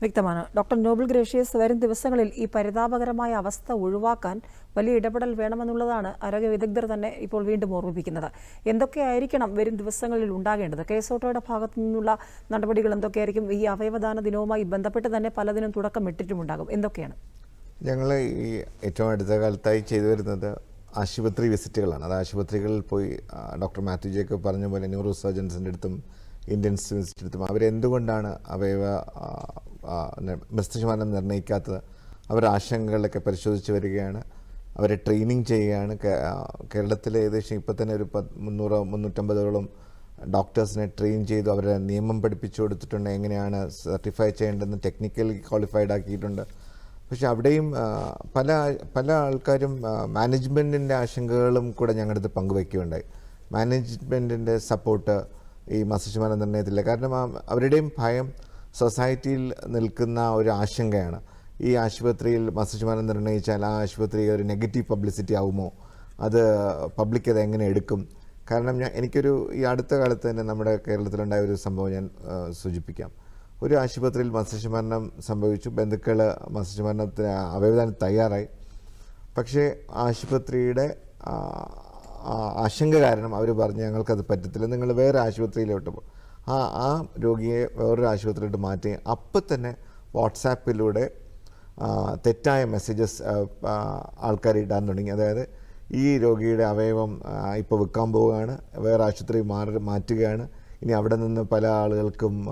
വ്യക്തമാണ്. Doctor Nobel gracious വരും ദിവസങ്ങളിൽ ഈ പരിതാപകരമായ അവസ്ഥ ഒഴിവാക്കാൻ വലിയ ഇടപെടൽ വേണമെന്നുള്ളതാണ് ആരോഗ്യ വിദഗ്ധർ തന്നെ ഇപ്പോൾ വീണ്ടും ഓർമ്മിപ്പിക്കുന്നത്. എന്തൊക്കെയായിരിക്കണം വരും ദിവസങ്ങളിൽ ഉണ്ടാകേണ്ടത്? കേസോട്ടോയുടെ ഭാഗത്തു നിന്നുള്ള നടപടികൾ എന്തൊക്കെയായിരിക്കും? ഈ അവയവദാന ദിനവുമായി ബന്ധപ്പെട്ട് തന്നെ പലതിനും തുടക്കം ഇട്ടിട്ടുമുണ്ടാകും. എന്തൊക്കെയാണ്? ഞങ്ങൾ ഈ ഏറ്റവും അടുത്ത കാലത്തായി ചെയ്തു വരുന്നത് ആശുപത്രി വിസിറ്റുകളാണ്. അത് ആശുപത്രികളിൽ പോയി ഡോക്ടർ മാത്യു ജേക്കബ് പറഞ്ഞ പോലെ ന്യൂറോ സർജൻസിന്റെ അടുത്തും വിസിറ്റ് അടുത്തും അവരെന്തുകൊണ്ടാണ് അവയവ ആ, ആ, ന- നിർണയിക്കാത്തത് അവരുടെ ആശങ്കകളൊക്കെ പരിശോധിച്ച് വരികയാണ്. അവരെ ട്രെയിനിങ് ചെയ്യുകയാണ്. കേരളത്തിൽ ഏകദേശം ഇപ്പം തന്നെ ഒരു മുന്നൂറോ മുന്നൂറ്റമ്പതോളം ഡോക്ടേഴ്സിനെ ട്രെയിൻ ചെയ്തു അവരെ നിയമം പഠിപ്പിച്ചു കൊടുത്തിട്ടുണ്ട്. എങ്ങനെയാണ് സർട്ടിഫൈ ചെയ്യേണ്ടതെന്ന് ടെക്നിക്കലി ക്വാളിഫൈഡ് ആക്കിയിട്ടുണ്ട്. പക്ഷെ അവിടെയും പല പല ആൾക്കാരും മാനേജ്മെന്റിന്റെ ആശങ്കകളും കൂടെ ഞങ്ങളുടെ അടുത്ത് പങ്കുവയ്ക്കുകയുണ്ടായി മാനേജ്മെന്റിന്റെ സപ്പോർട്ട് ഈ മസ്തിഷ്കമരണ നിർണയത്തില്ല കാരണം അവരുടെയും ഭയം സൊസൈറ്റിയിൽ നിൽക്കുന്ന ഒരു ആശങ്കയാണ്. ഈ ആശുപത്രിയിൽ മസ്തിഷ്കമരണം നിർണയിച്ചാൽ ആ ആശുപത്രി ഒരു നെഗറ്റീവ് പബ്ലിസിറ്റി ആവുമോ? അത് പബ്ലിക് അത് എങ്ങനെ എടുക്കും? കാരണം ഞാൻ എനിക്കൊരു ഈ അടുത്ത കാലത്ത് തന്നെ നമ്മുടെ കേരളത്തിലുണ്ടായ ഒരു സംഭവം ഞാൻ സൂചിപ്പിക്കാം. ഒരു ആശുപത്രിയിൽ മസ്തിഷ്കമരണം സംഭവിച്ചു. ബന്ധുക്കൾ മസ്തിഷ്കമരണത്തിന് അവയവദാനം തയ്യാറായി. പക്ഷേ ആശുപത്രിയുടെ ആശങ്ക കാരണം അവർ പറഞ്ഞു ഞങ്ങൾക്കത് പറ്റത്തില്ല. നിങ്ങൾ വേറെ ആശുപത്രിയിലോട്ട് പോകും ആ ആ രോഗിയെ വേറൊരു ആശുപത്രിയിലോട്ട് മാറ്റി. അപ്പം തന്നെ വാട്സാപ്പിലൂടെ തെറ്റായ മെസ്സേജസ് ആൾക്കാർ ഇടാൻ തുടങ്ങി. അതായത് ഈ രോഗിയുടെ അവയവം ഇപ്പോൾ വിൽക്കാൻ പോവുകയാണ് വേറെ ആശുപത്രി മാറി മാറ്റുകയാണ്. ഇനി അവിടെ നിന്ന് പല ആളുകൾക്കും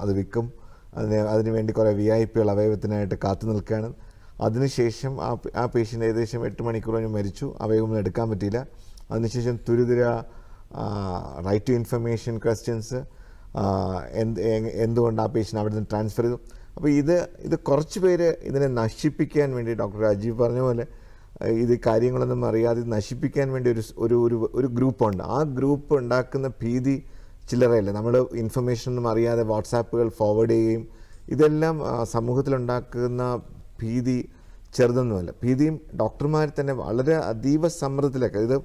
അത് വിൽക്കും. അതിന് അതിനുവേണ്ടി കുറേ വി ഐ പികൾ അവയവത്തിനായിട്ട് കാത്തു നിൽക്കുകയാണ്. അതിനുശേഷം ആ ആ പേഷ്യന്റ് ഏകദേശം എട്ട് മണിക്കൂർ കഴിഞ്ഞ് മരിച്ചു. അവയവം എടുക്കാൻ പറ്റിയില്ല. അതിനുശേഷം തുരിതുര റൈറ്റ് ടു ഇൻഫർമേഷൻ ക്വസ്റ്റ്യൻസ് എന്ത് എന്തുകൊണ്ട് ആ പേഷ്യന്റ് അവിടെ നിന്ന് ട്രാൻസ്ഫർ ചെയ്തു? അപ്പോൾ ഇത് ഇത് കുറച്ച് പേര് ഇതിനെ നശിപ്പിക്കാൻ വേണ്ടി ഡോക്ടർ രാജീവ് പറഞ്ഞ പോലെ ഇത് കാര്യങ്ങളൊന്നും അറിയാതെ നശിപ്പിക്കാൻ വേണ്ടി ഒരു ഒരു ഒരു ഗ്രൂപ്പുണ്ട്. ആ ഗ്രൂപ്പ് ഉണ്ടാക്കുന്ന ഭീതി ചില്ലറയല്ല? നമ്മൾ ഇൻഫർമേഷൻ ഒന്നും അറിയാതെ വാട്സാപ്പുകൾ ഫോർവേഡ് ചെയ്യുകയും ഇതെല്ലാം സമൂഹത്തിലുണ്ടാക്കുന്ന ഭീതി ചെറുതൊന്നുമല്ല. ഭീതിയും ഡോക്ടർമാർ തന്നെ വളരെ അതീവ സമ്മർദ്ദത്തിലൊക്കെ ഇത്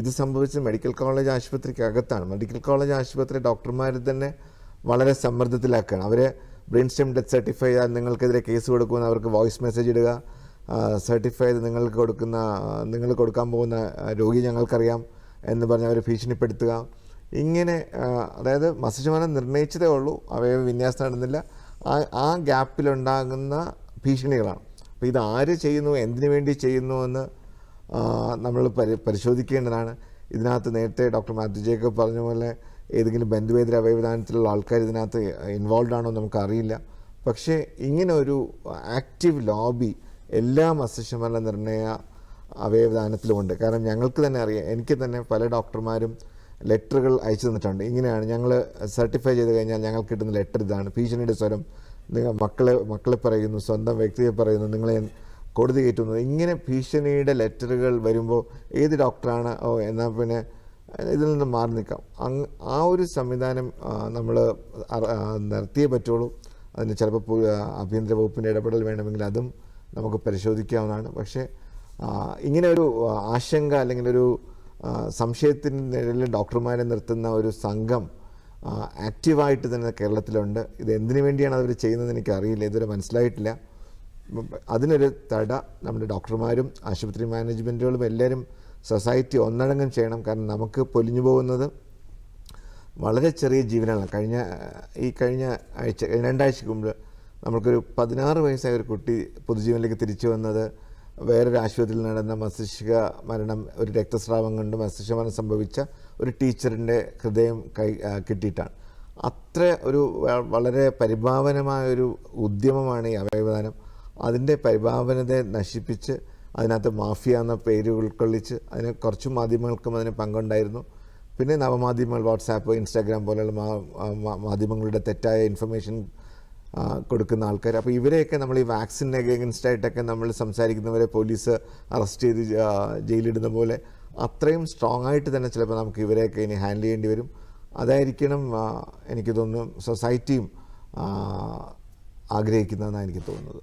ഇത് സംഭവിച്ച മെഡിക്കൽ കോളേജ് ആശുപത്രിക്കകത്താണ്. മെഡിക്കൽ കോളേജ് ആശുപത്രി ഡോക്ടർമാർ തന്നെ വളരെ സമ്മർദ്ദത്തിലാക്കുകയാണ്. അവരെ ബ്രെയിൻ സ്റ്റെം ഡെത്ത് സർട്ടിഫൈ ചെയ്താൽ നിങ്ങൾക്കെതിരെ കേസ് കൊടുക്കുമെന്ന് അവർക്ക് വോയിസ് മെസ്സേജ് ഇടുക സർട്ടിഫൈ ചെയ്ത് നിങ്ങൾക്ക് കൊടുക്കുന്ന നിങ്ങൾ കൊടുക്കാൻ പോകുന്ന രോഗി ഞങ്ങൾക്കറിയാം എന്ന് പറഞ്ഞ് അവരെ ഭീഷണിപ്പെടുത്തുക. ഇങ്ങനെ അതായത് മസ്തിഷ്കമരണം നിർണയിച്ചതേ ഉള്ളൂ അവയവ വിന്യാസം നടന്നില്ല. ആ ആ ഗ്യാപ്പിലുണ്ടാകുന്ന ഭീഷണികളാണ്. അപ്പോൾ ഇത് ആര് ചെയ്യുന്നു എന്തിനു വേണ്ടി ചെയ്യുന്നു എന്ന് നമ്മൾ പരി പരിശോധിക്കേണ്ടതാണ്. ഇതിനകത്ത് നേരത്തെ ഡോക്ടർ മാത്യു ജേക്കബ് പറഞ്ഞ പോലെ ഏതെങ്കിലും ബന്ധുവേദര അവയവദാനത്തിലുള്ള ആൾക്കാർ ഇതിനകത്ത് ഇൻവോൾവ് ആണോ നമുക്കറിയില്ല. പക്ഷേ ഇങ്ങനെ ഒരു ആക്റ്റീവ് ലോബി എല്ലാ മസ്തിഷ്കമരണ നിർണയ അവയവദാനത്തിലുമുണ്ട് കാരണം ഞങ്ങൾക്ക് തന്നെ അറിയാം എനിക്ക് തന്നെ പല ഡോക്ടർമാരും ലെറ്ററുകൾ അയച്ചു തന്നിട്ടുണ്ട്. ഇങ്ങനെയാണ് ഞങ്ങൾ സർട്ടിഫൈ ചെയ്ത് കഴിഞ്ഞാൽ ഞങ്ങൾക്ക് കിട്ടുന്ന ലെറ്റർ ഇതാണ്. ഭീഷണിയുടെ സ്വരം നിങ്ങൾ മക്കളെ മക്കളെ പറയുന്നു സ്വന്തം വ്യക്തിയെ പറയുന്നു നിങ്ങളെ കോടതി കയറ്റുന്നത്. ഇങ്ങനെ ഭീഷണിയുടെ ലെറ്ററുകൾ വരുമ്പോൾ ഏത് ഡോക്ടറാണ്? ഓ എന്നാൽ പിന്നെ ഇതിൽ നിന്ന് മാറി നിൽക്കാം. അങ് ആ ഒരു സംവിധാനം നമ്മൾ നിർത്തിയേ പറ്റുള്ളൂ. അതിന് ചിലപ്പോൾ ആഭ്യന്തര വകുപ്പിന്റെ ഇടപെടൽ വേണമെങ്കിൽ അതും നമുക്ക് പരിശോധിക്കാവുന്നതാണ്. പക്ഷേ ഇങ്ങനെ ഒരു ആശങ്ക അല്ലെങ്കിൽ ഒരു സംശയത്തിന്റെ നിഴലിൽ ഡോക്ടർമാരെ നിർത്തുന്ന ഒരു സംഘം ആക്റ്റീവായിട്ട് തന്നെ കേരളത്തിലുണ്ട്. ഇത് എന്തിനു വേണ്ടിയാണ് അവർ ചെയ്യുന്നത് എനിക്കറിയില്ല. ഇതുവരെ മനസ്സിലായിട്ടില്ല. അതിനൊരു തട നമ്മുടെ ഡോക്ടർമാരും ആശുപത്രി മാനേജ്മെന്റുകളും എല്ലാവരും സൊസൈറ്റി ഒന്നടങ്കം ചെയ്യണം. കാരണം നമുക്ക് പൊലിഞ്ഞു പോകുന്നത് വളരെ ചെറിയ ജീവനാണ്. കഴിഞ്ഞ ഈ കഴിഞ്ഞ ആഴ്ച രണ്ടാഴ്ചക്ക് മുമ്പ് നമുക്കൊരു പതിനാറ് വയസ്സായ ഒരു കുട്ടി പൊതുജീവനിലേക്ക് തിരിച്ചു വന്നത് വേറൊരു ആശുപത്രിയിൽ നടന്ന മസ്തിഷ്ക മരണം ഒരു രക്തസ്രാവം കൊണ്ട് മസ്തിഷ്ക മരണം സംഭവിച്ച ഒരു ടീച്ചറിന്റെ ഹൃദയം കൈ കിട്ടിയിട്ടാണ്. അത്ര ഒരു വളരെ പരിഭാവനമായ ഒരു ഉദ്യമമാണ് ഈ അവയവദാനം. അതിന്റെ പരിഭാവനതയെ നശിപ്പിച്ച് അതിനകത്ത് മാഫിയ എന്ന പേര് ഉൾക്കൊള്ളിച്ച് അതിന് കുറച്ച് മാധ്യമങ്ങൾക്കും അതിന് പങ്കുണ്ടായിരുന്നു. പിന്നെ നവമാധ്യമങ്ങൾ വാട്സാപ്പ് ഇൻസ്റ്റാഗ്രാം പോലെയുള്ള മാധ്യമങ്ങളുടെ തെറ്റായ ഇൻഫർമേഷൻ കൊടുക്കുന്ന ആൾക്കാർ അപ്പോൾ ഇവരെയൊക്കെ നമ്മൾ ഈ വാക്സിൻ അഗേൻസ്റ്റ് ആയിട്ടൊക്കെ നമ്മൾ സംസാരിക്കുന്നവരെ പോലീസ് അറസ്റ്റ് ചെയ്ത് ജയിലിടുന്ന പോലെ അത്രയും സ്ട്രോങ് ആയിട്ട് തന്നെ ചിലപ്പോൾ നമുക്ക് ഇവരെയൊക്കെ ഇനി ഹാൻഡിൽ ചെയ്യേണ്ടി വരും. അതായിരിക്കണം എനിക്ക് തോന്നുന്നു സൊസൈറ്റിയും ആഗ്രഹിക്കുന്നതെന്നാണ് എനിക്ക് തോന്നുന്നത്.